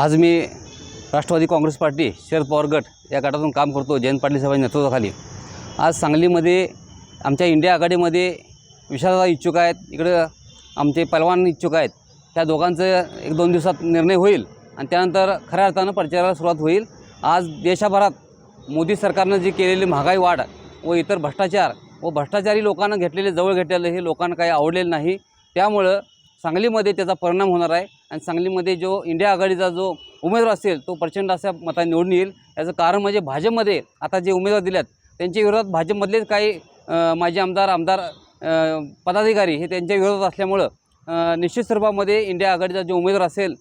आज मी राष्ट्रवादी काँग्रेस पार्टी शरद पवार गट या गटातून काम करतो जयंत पाटील साहेबांच्या नेतृत्वाखाली. आज सांगलीमध्ये आमच्या इंडिया आघाडीमध्ये विशालदा इच्छुक आहेत इकडं आमचे पलवान इच्छुक आहेत. त्या दोघांचं एक दोन दिवसात निर्णय होईल आणि त्यानंतर खऱ्या अर्थानं प्रचाराला सुरुवात होईल. आज देशभरात मोदी सरकारनं जी केलेली महागाई वाढ व इतर भ्रष्टाचार व भ्रष्टाचारी लोकांना घेतलेले जवळ घेतलेलं हे लोकांना काही आवडलेलं नाही. त्यामुळं सांगलीमध्ये त्याचा परिणाम होणार आहे. आणि सांगलीमध्ये जो इंडिया आघाडीचा जो उमेदवार असेल तो प्रचंड अशा मताने निवडून येईल. याचं कारण म्हणजे भाजपमध्ये आता जे उमेदवार दिल्यात त्यांच्या विरोधात भाजपमधलेच काही माजी आमदार आमदार पदाधिकारी हे त्यांच्या विरोधात असल्यामुळं निश्चित स्वरूपामध्ये इंडिया आघाडीचा जो उमेदवार असेल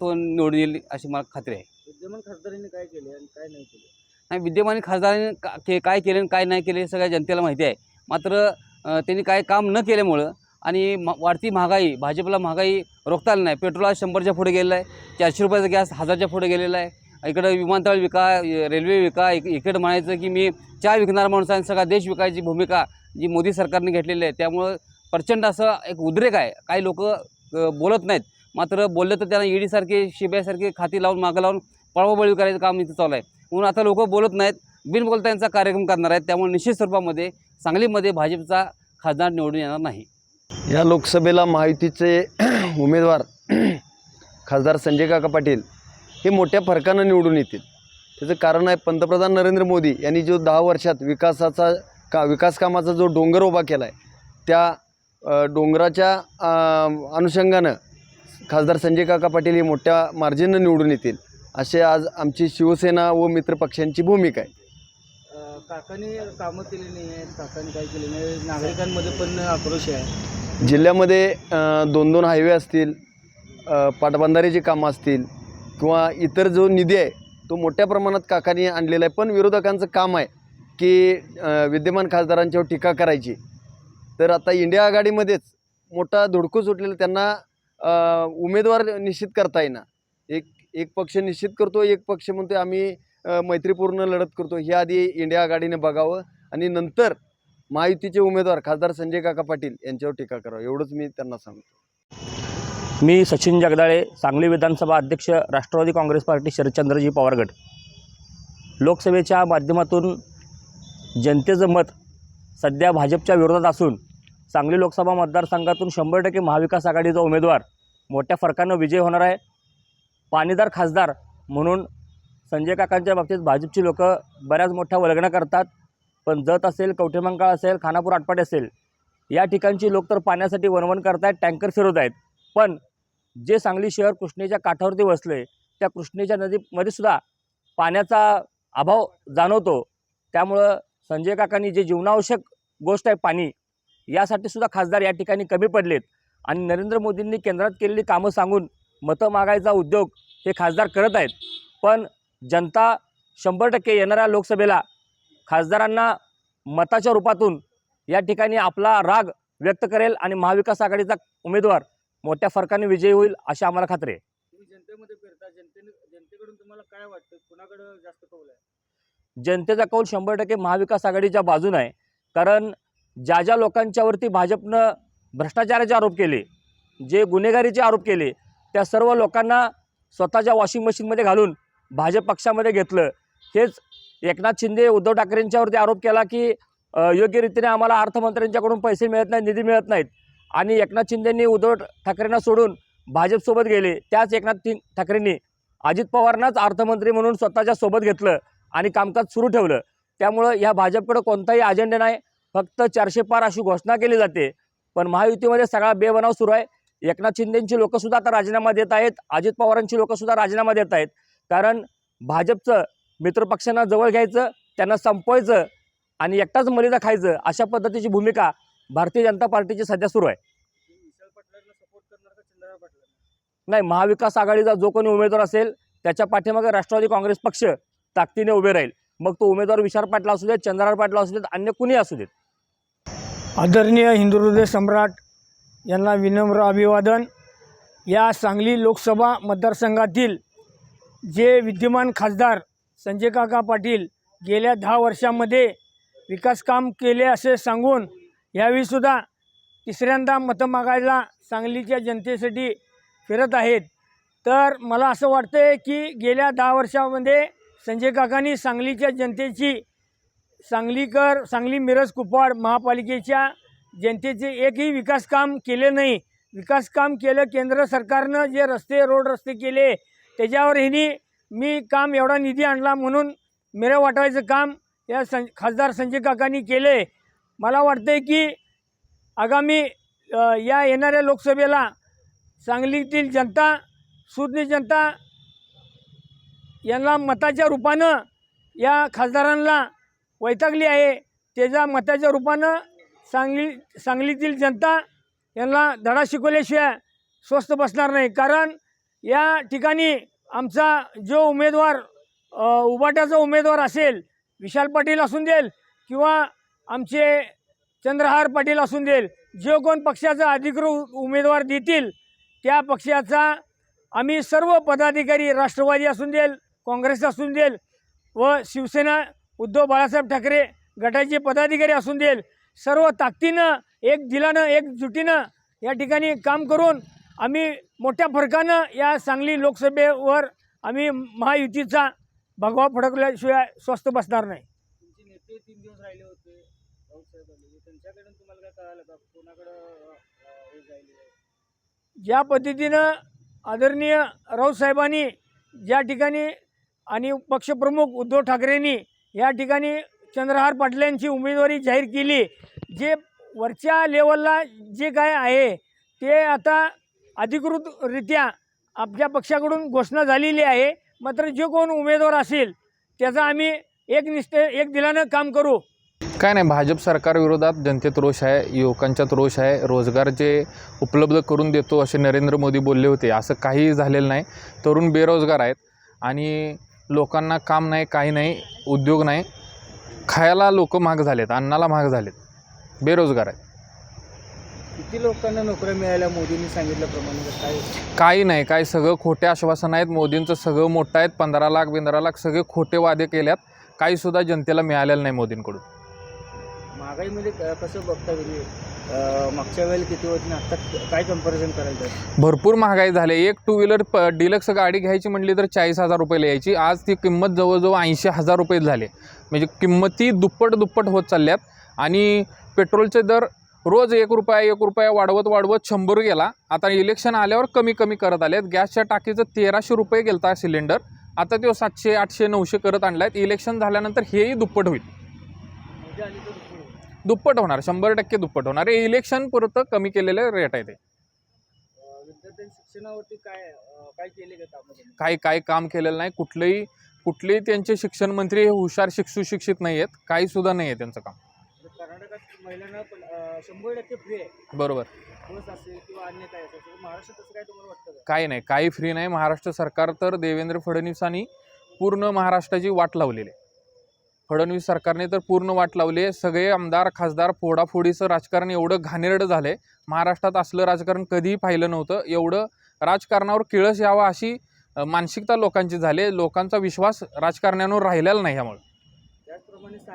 तो निवडून येईल अशी मला खात्री आहे. विद्यमान खासदारांनी काय केले आणि काय नाही केले? आणि विद्यमान खासदारांनी का के काय केले आणि काय नाही केले हे सगळ्या जनतेला माहिती आहे. मात्र त्यांनी काय काम न केल्यामुळं आणि म वाढती महागाई भाजपला महागाई रोखता आली नाही. पेट्रोल आज शंभरच्या पुढे गेलेलं आहे. चारशे रुपयाचा गॅस हजारच्या पुढे गेलेला आहे. इकडं विमानतळ विका रेल्वे विका इक इकडं म्हणायचं की मी चहा विकणारा माणूस आहे आणि सगळा देश विकायची भूमिका जी मोदी सरकारने घेतलेली आहे. त्यामुळं प्रचंड असं एक उद्रेक आहे. काही लोक बोलत नाहीत. मात्र बोललं तर त्यांना ईडीसारखे शिब्यासारखे खाती लावून मागं लावून पळवाबळी करायचं काम इथं चालू आहे. म्हणून आता लोक बोलत नाहीत. बिनबोलता यांचा कार्यक्रम करणार आहेत. त्यामुळे निश्चित स्वरूपामध्ये सांगलीमध्ये भाजपचा खासदार निवडून येणार नाही. या लोकसभेला महायुतीचे उमेदवार खासदार संजय काका पाटील हे मोठ्या फरकानं निवडून येतील. त्याचं कारण आहे पंतप्रधान नरेंद्र मोदी यांनी जो दहा वर्षात विकासाचा का विकास कामाचा जो डोंगर उभा केला आहे त्या डोंगराच्या अनुषंगानं खासदार संजय काका पाटील हे मोठ्या मार्जिननं निवडून येतील. असे आज आमची शिवसेना व मित्रपक्षांची भूमिका आहे. काकांनी कामं केली नाही आहेत काकांनी काय केले नाही नागरिकांमध्ये पण आक्रोश आहे. जिल्ह्यामध्ये दोन दोन हायवे असतील अ, पाटबंधारेची कामं असतील किंवा इतर जो निधी आहे तो मोठ्या प्रमाणात काकांनी आणलेला आहे पण विरोधकांचं काम आहे की अ, विद्यमान खासदारांच्यावर टीका करायची. तर आता इंडिया आघाडीमध्येच मोठा धुडकू सुटलेला त्यांना अ, उमेदवार निश्चित करता येईना. एक एक पक्ष निश्चित करतो एक पक्ष म्हणतो आम्ही मैत्रीपूर्ण लढत करतो. हे आधी इंडिया आघाडीने बघावं आणि नंतर महायुतीचे उमेदवार खासदार संजय काका पाटील यांच्यावर टीका करावं. एवढंच मी त्यांना सांगतो. मी सचिन जगदाळे सांगली विधानसभा अध्यक्ष राष्ट्रवादी काँग्रेस पार्टी शरदचंद्रजी पवार गट. लोकसभेच्या माध्यमातून जनतेचं मत सध्या भाजपच्या विरोधात असून सांगली लोकसभा मतदारसंघातून शंभर टक्के महाविकास आघाडीचा उमेदवार मोठ्या फरकानं विजय होणार आहे. पाणीदार खासदार म्हणून संजय काकांच्या बाबतीत भाजपची लोक बऱ्याच मोठ्या वल्गना करतात पण जत असेल कवठेमंकाळ असेल खानापूर आटपाडी असेल या ठिकाणची लोक तर पाण्यासाठी वणवण करतायत टँकर फिरवत आहेत पण जे सांगली शहर कृष्णेच्या काठावरती वसले त्या कृष्णेच्या नदीमध्ये सुद्धा पाण्याचा अभाव जाणवतो. त्यामुळं संजय काकांनी जे जीवनावश्यक गोष्ट आहे पाणी यासाठी सुद्धा खासदार या ठिकाणी कमी पडलेत. आणि नरेंद्र मोदींनी केंद्रात केलेली कामं सांगून मतं मागायचा उद्योग हे खासदार करत आहेत. पण जनता शंभर टक्के येणाऱ्या लोकसभेला खासदारांना मताच्या रूपातून या ठिकाणी आपला राग व्यक्त करेल आणि महाविकास आघाडीचा उमेदवार मोठ्या फरकाने विजयी होईल अशी आम्हाला खात्री आहे. तुम्ही जनतेमध्ये फिरता जनतेने जनतेकडून तुम्हाला काय वाटतं? कुणाकडं जास्त कौल आहे? जनतेचा कौल शंभर टक्के महाविकास आघाडीच्या बाजूने आहे. कारण ज्या ज्या लोकांच्यावरती भाजपनं भ्रष्टाचाराचे आरोप केले जे गुन्हेगारीचे आरोप केले त्या सर्व लोकांना स्वतःच्या वॉशिंग मशीनमध्ये घालून भाजप पक्षामध्ये घेतलं. हेच एकनाथ शिंदे उद्धव ठाकरेंच्यावरती आरोप केला की योग्यरीतीने योग्य रीतीने आम्हाला अर्थमंत्र्यांच्याकडून पैसे मिळत नाहीत निधी मिळत नाहीत. आणि एकनाथ शिंदेंनी उद्धव ठाकरेंना सोडून भाजपसोबत गेले. त्याच एकनाथ ठाकरेंनी अजित पवारांनाच अर्थमंत्री म्हणून स्वतःच्या सोबत घेतलं आणि कामकाज सुरू ठेवलं. त्यामुळं ह्या भाजपकडं कोणताही अजेंडा नाही. फक्त चारशे पार अशी घोषणा केली जाते. पण महायुतीमध्ये सगळा बेबनाव सुरू आहे. एकनाथ शिंदेंची लोकंसुद्धा आता राजीनामा देत आहेत. अजित पवारांची लोकंसुद्धा राजीनामा देत आहेत. कारण भाजपचं मित्रपक्षांना जवळ घ्यायचं त्यांना संपवायचं आणि एकटाच मलिदा खायचं अशा पद्धतीची भूमिका भारतीय जनता पार्टीची सध्या सुरू आहे. नाही महाविकास आघाडीचा जो कोणी उमेदवार असेल त्याच्या पाठीमागे राष्ट्रवादी काँग्रेस पक्ष ताकदीने उभे राहील. मग तो उमेदवार विशाल पाटला असू देत चंद्रराव पाटला असू देत अन्य कुणी असू देत? आदरणीय हिंदू हृदय सम्राट यांना विनम्र अभिवादन. या सांगली लोकसभा मतदारसंघातील जे विद्यमान खासदार संजय काका पाटील गेल्या दहा वर्षामध्ये विकासकाम केले असे सांगून यावेळीसुद्धा तिसऱ्यांदा मतं मागायला सांगलीच्या जनतेसाठी फिरत आहेत. तर मला असं वाटतं आहे की गेल्या दहा वर्षामध्ये संजय काकांनी सांगलीच्या जनतेची सांगलीकर सांगली मिरज कुपवाड महापालिकेच्या जनतेचे एकही विकास काम केले नाही. विकास काम केलं केंद्र सरकारनं जे रस्ते रोड रस्ते केले त्याच्यावर ह्यांनी मी काम एवढा निधी आणला म्हणून मेरं वाटवायचं काम या सं खासदार संजय काकांनी केले. मला वाटतं आहे की आगामी या येणाऱ्या लोकसभेला सांगलीतील जनता सुज्ञ जनता यांना मताच्या रूपानं या खासदारांना वैतागली आहे. त्याच्या मताच्या रूपानं सांगली सांगलीतील जनता यांना धडा शिकवल्याशिवाय स्वस्त बसणार नाही. कारण या ठिकाणी आमचा जो उमेदवार उबाट्याचा उमेदवार असेल विशाल पाटील असून देईल किंवा आमचे चंद्रहार पाटील असून देईल जो कोण पक्षाचा अधिकृत उमेदवार देतील त्या पक्षाचा आम्ही सर्व पदाधिकारी राष्ट्रवादी असून देईल काँग्रेस असून देईल व शिवसेना उद्धव बाळासाहेब ठाकरे गटाचे पदाधिकारी असून देईल सर्व ताकदीनं एक दिलानं एकजुटीनं या ठिकाणी काम करून आम्ही मोठ्या फरकानं या सांगली लोकसभेवर आम्ही महायुतीचा भगवा फडकल्याशिवाय स्वस्त बसणार नाही. तुमचे नेते तीन दिवस राहिले होते राऊत साहेब आले त्यांच्याकडून तुम्हाला काय कळालं का? कोणाकडं अ, अ, हे जायले ज्या पद्धतीनं आदरणीय राऊत साहेबांनी ज्या ठिकाणी आणि पक्षप्रमुख उद्धव ठाकरेंनी या ठिकाणी चंद्रहार पाटलांची उमेदवारी जाहीर केली जे वरच्या लेवलला जे काय आहे ते आता अधिकृतरित्या आपल्या पक्षाकडून घोषणा झालेली आहे. मात्र जे कोण उमेदवार असेल त्याचा आम्ही एक निश्चय एक दिलानं काम करू. काय नाही भाजप सरकारविरोधात जनतेत रोष आहे युवकांच्यात रोष आहे रोजगार जे उपलब्ध करून देतो असे नरेंद्र मोदी बोलले होते असं काहीही झालेलं नाही. तरुण बेरोजगार आहेत आणि लोकांना काम नाही काही नाही उद्योग नाही. खायला लोक महाग झालेत अन्नाला महाग झालेत. बेरोजगार आहेत. किती लोकांना नोकऱ्या मिळाल्या? मोदींनी सांगितल्याप्रमाणे काय काही नाही काय सगळं खोटे आश्वासन आहेत. मोदींचं सगळं मोठं आहेत. पंधरा लाख पंधरा लाख सगळे खोटे वादे केल्यात. काहीसुद्धा जनतेला मिळालेलं नाही मोदींकडून. महागाईमध्ये क- कसं बघता अ, मागच्या वेळेला किती होती आणि आता काय कंपॅरिझन करायचं भरपूर महागाई झाली. एक टू व्हीलर प डिलक्स गाडी घ्यायची म्हटली तर चाळीस हजार रुपयाला यायची आज ती किंमत जवळजवळ ऐंशी हजार रुपये झाले. म्हणजे किंमती दुप्पट दुप्पट होत चालल्यात. आणि पेट्रोलचे दर रोज एक रुपया एक रुपया वाढवत वाढवत शंभर गेला. आता इलेक्शन आल्यावर कमी कमी करत आले आहेत गॅसच्या टाकीचं तेराशे रुपये गेलता सिलेंडर आता तो सातशे आठशे नऊशे करत आणला आहेत इलेक्शन झाल्यानंतर हेही दुप्पट होईल. दुप्पट होणार. शंभर टक्के दुप्पट होणार. हे इलेक्शन पुरतं कमी केलेलं रेट आहे ते. शिक्षणावरती काय काय केले का कामं त्यांनी? काही काही काम केलेलं नाही. कुठलंही कुठलेही त्यांचे शिक्षण मंत्री हे हुशार शिक्षू शिक्षित नाही आहेत काही सुद्धा नाही आहे त्यांचं काम. कर्नाटकात महिलांना पण, शंभर टक्के फ्री आहे. बरोबर. बस असेल किंवा अन्य काय असेल महाराष्ट्रात तसं काय तुम्हाला वाटतं का? काही नाही काही फ्री नाही. महाराष्ट्र सरकार तर देवेंद्र फडणवीसांनी पूर्ण महाराष्ट्राची वाट लावलेली आहे. फडणवीस सरकारने तर पूर्ण वाट लावली आहे. सगळे आमदार खासदार फोडाफोडीचं राजकारण एवढं घाणेरडं झालं आहे महाराष्ट्रात असलं राजकारण कधीही पाहिलं नव्हतं. एवढं राजकारणावर किळस यावा अशी अ, मानसिकता लोकांची झाली आहे. लोकांचा विश्वास राजकारण्यांवर राहिलेला नाही ह्यामुळे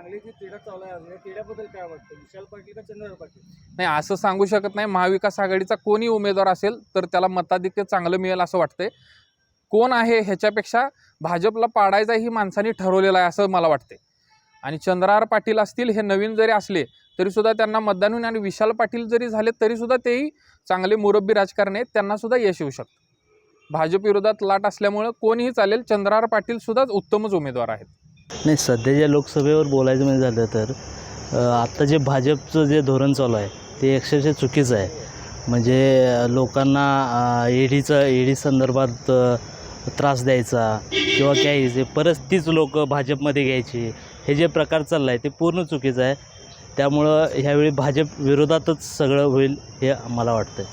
क्रीडा चालू आहे क्रीडाबद्दल काय वाटतं? विशाल पाटील का पाटील? नाही असं सांगू शकत नाही. महाविकास आघाडीचा कोणी उमेदवार असेल तर त्याला मताधिक्य चांगलं मिळेल असं वाटतंय. कोण आहे ह्याच्यापेक्षा भाजपला पाडायचा ही माणसांनी ठरवलेलं आहे असं मला वाटते आणि चंद्रहार पाटील असतील हे नवीन जरी असले तरीसुद्धा त्यांना मतदान होईल आणि विशाल पाटील जरी झाले तरीसुद्धा तेही चांगले मुरब्बी राजकारणी आहेत त्यांनासुद्धा यश येऊ शकतं. भाजप विरोधात लाट असल्यामुळं कोणीही चालेल चंद्रहार पाटीलसुद्धाच उत्तमच उमेदवार आहेत. नाही सध्याच्या लोकसभेवर बोलायचं म्हणजे झालं तर आत्ता जे भाजपचं जे धोरण चालू आहे ते अक्षरशः चुकीचं आहे. म्हणजे लोकांना ईडीचं ईडी संदर्भात त्रास द्यायचा किंवा काही जे परत तीच लोक भाजपमध्ये घ्यायची हे जे प्रकार चालला आहे ते पूर्ण चुकीचं आहे. त्यामुळं ह्यावेळी भाजप विरोधातच सगळं होईल हे मला वाटतं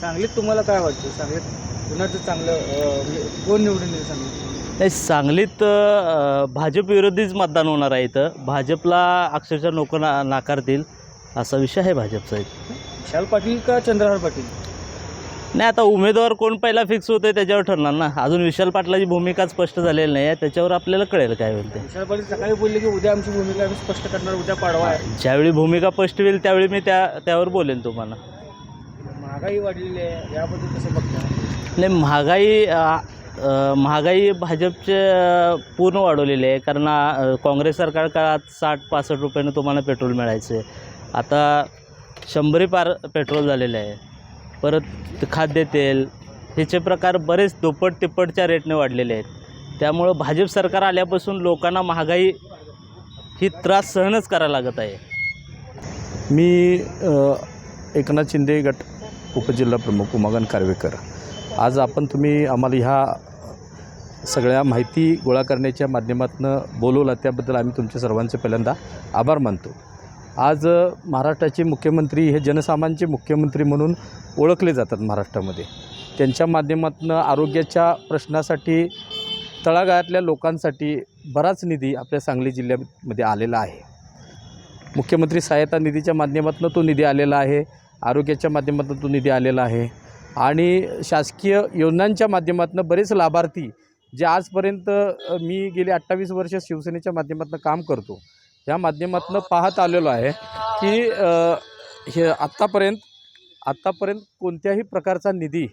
सांगलीत तुम्हाला काय वाटतं? सांगलीत कुणाचं चांगलं म्हणजे कोण निवडून येईल सांगलीत? नाही सांगलीत अ, भाजप विरोधीच मतदान होणार आहे इथं. भाजपला अक्षरशः लोक ना नाकारतील असा विषय आहे भाजपचा इथं. विशाल पाटील का चंद्रहार पाटील? नाही आता उमेदवार कोण पहिला फिक्स होते त्याच्यावर ठरणार ना. अजून विशाल पाटलाची भूमिका स्पष्ट झालेली नाही आहे त्याच्यावर आपल्याला कळेल काय होईल ते. विशाल पाटील सकाळी बोलले की उद्या आमची भूमिका आम्ही स्पष्ट करणार उद्या पाडवा आहे. ज्यावेळी भूमिका स्पष्ट होईल त्यावेळी मी त्या त्यावर बोलेन तुम्हाला. महागाई वाढलेली आहे याबद्दल कसं बघता? नाही महागाई अ, महागाई भाजपचे पूर्ण वाढवलेली आहे. कारण काँग्रेस सरकार काळात साठ पासष्ट रुपयानं तुम्हाला पेट्रोल मिळायचे. आता शंभरी पार पेट्रोल झालेलं आहे. परत खाद्यतेल ह्याचे प्रकार बरेच दुप्पट तिप्पटच्या रेटने वाढलेले आहेत. त्यामुळं भाजप सरकार आल्यापासून लोकांना महागाई ही त्रास सहनच करायला लागत आहे. मी एकनाथ शिंदे गट उपजिल्हा प्रमुख उमागन कारवेकर. आज आपण तुम्ही आम्हाला ह्या सगळ्या माहिती गोळा करण्याच्या माध्यमातून बोलवला त्याबद्दल आम्ही तुमच्या सर्वांचे पहिल्यांदा आभार मानतो. आज महाराष्ट्राचे मुख्यमंत्री हे जनसामान्यांचे मुख्यमंत्री म्हणून ओळखले जातात महाराष्ट्रामध्ये. त्यांच्या माध्यमातून आरोग्याच्या प्रश्नासाठी तळागाळातल्या लोकांसाठी बराच निधी आपल्या सांगली जिल्ह्यामध्ये आलेला आहे. मुख्यमंत्री सहायता निधीच्या माध्यमातून तो निधी आलेला आहे आरोग्याच्या माध्यमातून तो निधी आलेला आहे. आणि शासकीय योजनांच्या माध्यमातून बरेच लाभार्थी जे आजपर्यंत मी गेले अठ्ठावीस वर्ष शिवसेनेच्या माध्यमातून काम करतो या माध्यमातून पाहत आलेलो आहे की हे आत्तापर्यंत आत्तापर्यंत कोणत्याही प्रकारचा निधी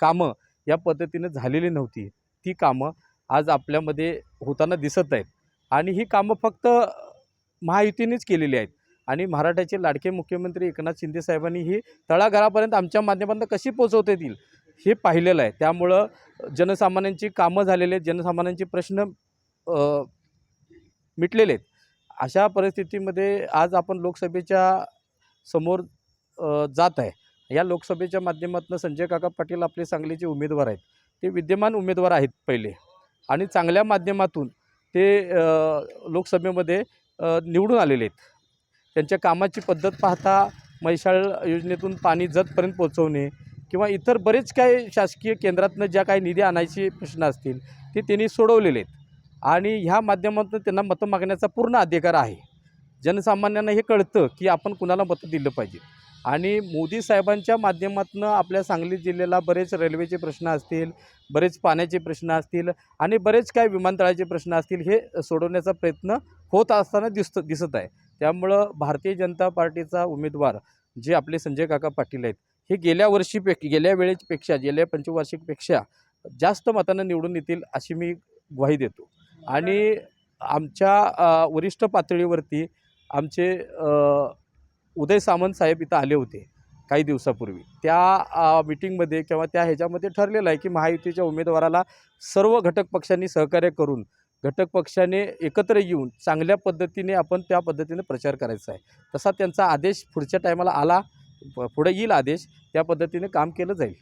कामं या पद्धतीने झालेली नव्हती. ती कामं आज आपल्यामध्ये होताना दिसत आहेत. आणि ही कामं फक्त महायुतीनेच केलेली आहेत. आणि महाराष्ट्राचे लाडके मुख्यमंत्री एकनाथ शिंदे साहेबांनी ही तळागाळापर्यंत आमच्या माध्यमातून कशी पोचवता येतील हे पाहिलेलं आहे. त्यामुळं जनसामान्यांची कामं झालेले आहेत जनसामान्यांचे प्रश्न मिटलेले आहेत. अशा परिस्थितीमध्ये आज आपण लोकसभेच्या समोर जात आहे. या लोकसभेच्या माध्यमातून संजय काका पाटील आपले सांगलीचे उमेदवार आहेत. ते विद्यमान उमेदवार आहेत पहिले. आणि चांगल्या माध्यमातून ते लोकसभेमध्ये निवडून आलेले आहेत. त्यांच्या कामाची पद्धत पाहता म्हैसाळ योजनेतून पाणी जतपर्यंत पोहोचवणे किंवा इतर बरेच काही शासकीय केंद्रातनं ज्या काही निधी आणायचे प्रश्न असतील ते त्यांनी सोडवलेले आहेत. आणि ह्या माध्यमातून त्यांना मतं मागण्याचा पूर्ण अधिकार आहे. जनसामान्यांना हे कळतं की आपण कुणाला मतं दिलं पाहिजे. आणि मोदी साहेबांच्या माध्यमातून आपल्या सांगली जिल्ह्याला बरेच रेल्वेचे प्रश्न असतील बरेच पाण्याचे प्रश्न असतील आणि बरेच काय विमानतळाचे प्रश्न असतील हे सोडवण्याचा प्रयत्न होत असताना दिसत दिसत आहे. त्यामुळं भारतीय जनता पार्टीचा उमेदवार जे आपले संजय काका पाटील आहेत हे गेल्या वर्षीपे गेल्या वेळेपेक्षा गेल्या पंचवार्षिकपेक्षा जास्त मतानं निवडून येतील अशी मी ग्वाही देतो. आणि आमच्या वरिष्ठ पातळीवरती आमचे उदय सामंत साहेब इथं आले होते काही दिवसापूर्वी. त्या मिटिंगमध्ये किंवा त्या ह्याच्यामध्ये ठरलेलं आहे की महायुतीच्या उमेदवाराला सर्व घटक पक्षांनी सहकार्य करून घटक पक्षाने एकत्र येऊन चांगल्या पद्धतीने आपण त्या पद्धतीने प्रचार करायचा आहे. तसा त्यांचा आदेश पुढच्या टायमाला आला प- पुढे येईल आदेश त्या पद्धतीने काम केलं जाईल.